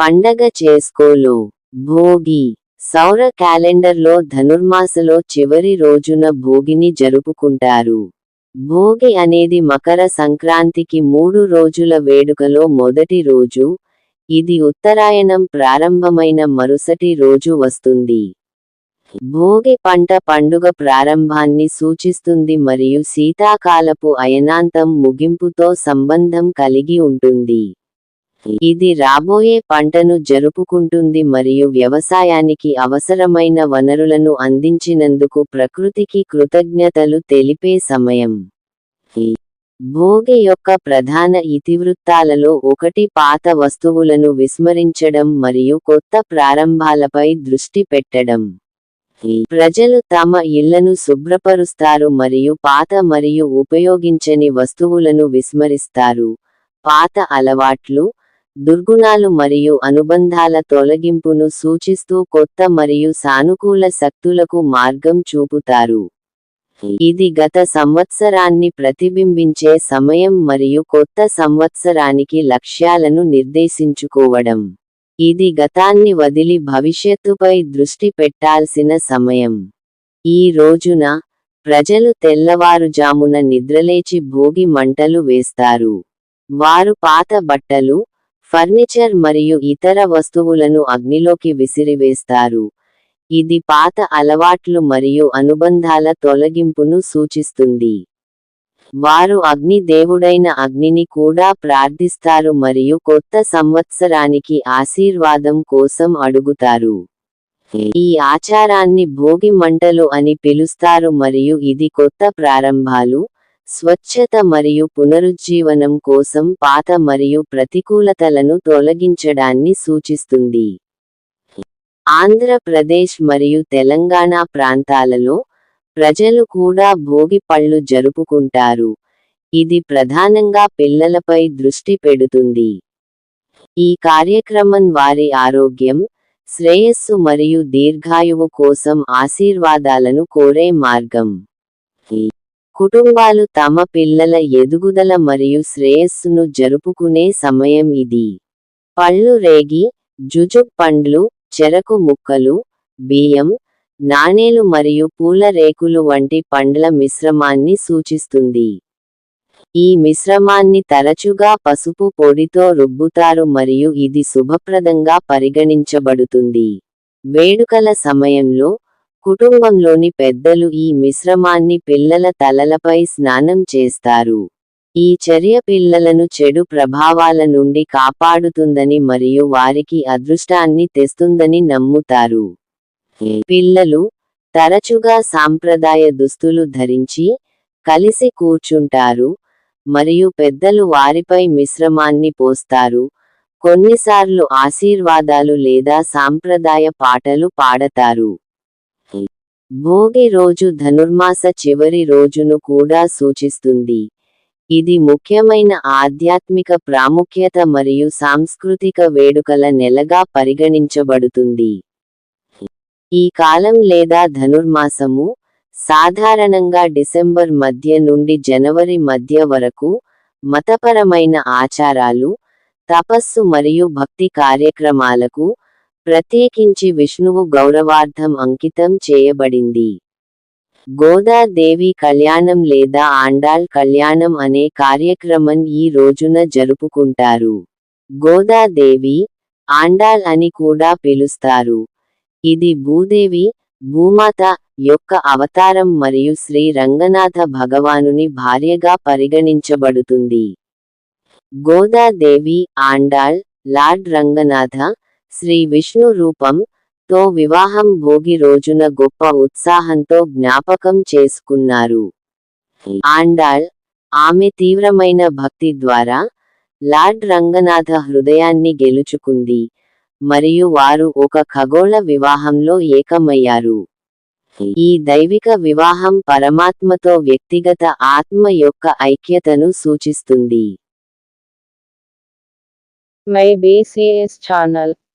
పండగ చేసుకోలో. భోగి. సౌర క్యాలెండర్లో ధనుర్మాసలో చివరి రోజున భోగిని జరుపుకుంటారు. భోగి అనేది మకర సంక్రాంతికి మూడు రోజుల వేడుకలో మొదటి రోజు ఇది ఉత్తరాయణం ప్రారంభమైన మరుసటి రోజు వస్తుంది. భోగి పంట పండుగ ప్రారంభాన్ని సూచిస్తుంది మరియు శీతాకాలపు అయనాంతం ముగింపుతో సంబంధం కలిగి ఉంటుంది. ఇది రాబోయే పంటను జరుపుకుంటుంది మరియు వ్యవసాయానికి అవసరమైన వనరులను అందించినందుకు ప్రకృతికి కృతజ్ఞతలు తెలిపే సమయం. భోగి యొక్క ప్రధాన ఇతివృత్తాలలో ఒకటి పాత వస్తువులను విస్మరించడం మరియు కొత్త ప్రారంభాలపై దృష్టి పెట్టడం. ప్రజలు తమ ఇళ్ళను శుభ్రపరుస్తారు మరియు పాత మరియు ఉపయోగించని వస్తువులను విస్మరిస్తారు. పాత అలవాట్లు దుర్గుణాలు మరియు అనుబంధాల తొలగింపును సూచిస్తూ కొత్త మరియు సానుకూల శక్తులకు మార్గం చూపుతారు. ఇది గత సంవత్సరాన్ని ప్రతిబింబించే సమయం మరియు కొత్త సంవత్సరానికి లక్ష్యాలను నిర్దేశించుకోవడం. ఇది గతాన్ని వదిలి భవిష్యత్తుపై దృష్టి పెట్టాల్సిన సమయం. ఈ రోజున ప్రజలు తెల్లవారుజామున నిద్రలేచి భోగి మంటలు వేస్తారు. వారు పాత బట్టలు ఫర్నిచర్ మరియు ఇతర వస్తువులను అగ్నిలోకి విసిరివేస్తారు. ఇది పాత అలవాట్లు మరియు అనుబంధాల తొలగింపును సూచిస్తుంది. వారు అగ్ని దేవుడైన అగ్నిని కూడా ప్రార్థిస్తారు మరియు కొత్త సంవత్సరానికి ఆశీర్వాదం కోసం అడుగుతారు. ఈ ఆచారాన్ని భోగి మంటలు అని పిలుస్తారు మరియు ఇది కొత్త ప్రారంభాలు. స్వచ్ఛత మరియు పునరుజ్జీవనం కోసం పాత మరియు ప్రతికూలతలను తొలగించడాన్ని సూచిస్తుంది. ఆంధ్రప్రదేశ్ మరియు తెలంగాణ ప్రాంతాలలో ప్రజలు కూడా భోగి పళ్ళు జరుపుకుంటారు. ఇది ప్రధానంగా పిల్లలపై దృష్టి పెడుతుంది. ఈ కార్యక్రమం వారి ఆరోగ్యం శ్రేయస్సు మరియు దీర్ఘాయువు కోసం ఆశీర్వాదాలను కోరే మార్గం. కుటుంబాలు తమ పిల్లల ఎదుగుదల మరియు శ్రేయస్సును జరుపుకునే సమయం ఇది. పళ్ళు రేగి జుజుబ్ పండ్లు చెరకు ముక్కలు బియ్యం నాణేలు మరియు పూల రేకులు వంటి పండ్ల మిశ్రమాన్ని సూచిస్తుంది. ఈ మిశ్రమాన్ని తరచుగా పసుపు పొడితో రుబ్బుతారు మరియు ఇది శుభప్రదంగా పరిగణించబడుతుంది. వేడుకల సమయంలో కుటుంబంలోని పెద్దలు ఈ మిశ్రమాన్ని పిల్లల తలలపై స్నానం చేస్తారు. ఈ చర్య పిల్లలను చెడు ప్రభావాల నుండి కాపాడుతుందని మరియు వారికి అదృష్టాన్ని తెస్తుందని నమ్ముతారు. పిల్లలు తరచుగా సాంప్రదాయ దుస్తులు ధరించి కలిసి కూర్చుంటారు మరియు పెద్దలు వారిపై మిశ్రమాన్ని పోస్తారు. కొన్నిసార్లు ఆశీర్వాదాలు లేదా సాంప్రదాయ పాటలు పాడతారు. భోగి రోజు ధనుర్మాస చివరి రోజును కూడా సూచిస్తుంది. ఇది ముఖ్యమైన ఆధ్యాత్మిక ప్రాముఖ్యత మరియు సాంస్కృతిక వేడుకల నెలగా పరిగణించబడుతుంది. ఈ కాలం లేదా ధనుర్మాసము సాధారణంగా డిసెంబర్ మధ్య నుండి జనవరి మధ్య వరకు మతపరమైన ఆచారాలు తపస్సు మరియు భక్తి కార్యక్రమాలకు ప్రత్యేకించి విష్ణువు గౌరవార్థం అంకితం చేయబడింది. గోదాదేవి కళ్యాణం లేదా ఆండాల్ కళ్యాణం అనే కార్యక్రమం ఈ రోజున జరుపుకుంటారు. గోదాదేవి ఆండాల్ అని కూడా పిలుస్తారు. ఇది భూదేవి భూమాత యొక్క అవతారం మరియు శ్రీ రంగనాథ భగవానుని భార్యగా పరిగణించబడుతుంది. గోదాదేవి ఆండాళ్ లార్డ్ రంగనాథ శ్రీ విష్ణు రూపం తో వివాహం భోగి రోజున గొప్ప ఉత్సాహంతో జ్ఞాపకం చేసుకున్నారు. ఆండాళ్ ఆమె తీవ్రమైన భక్తి ద్వారా లార్డ్ రంగనాథ హృదయాన్ని గెలుచుకుంది. మరియు వారు ఒక ఖగోళ వివాహంలో ఏకమయ్యారు. ఈ దైవిక వివాహం పరమాత్మతో వ్యక్తిగత ఆత్మ యొక్క ఐక్యతను సూచిస్తుంది. My BCs channel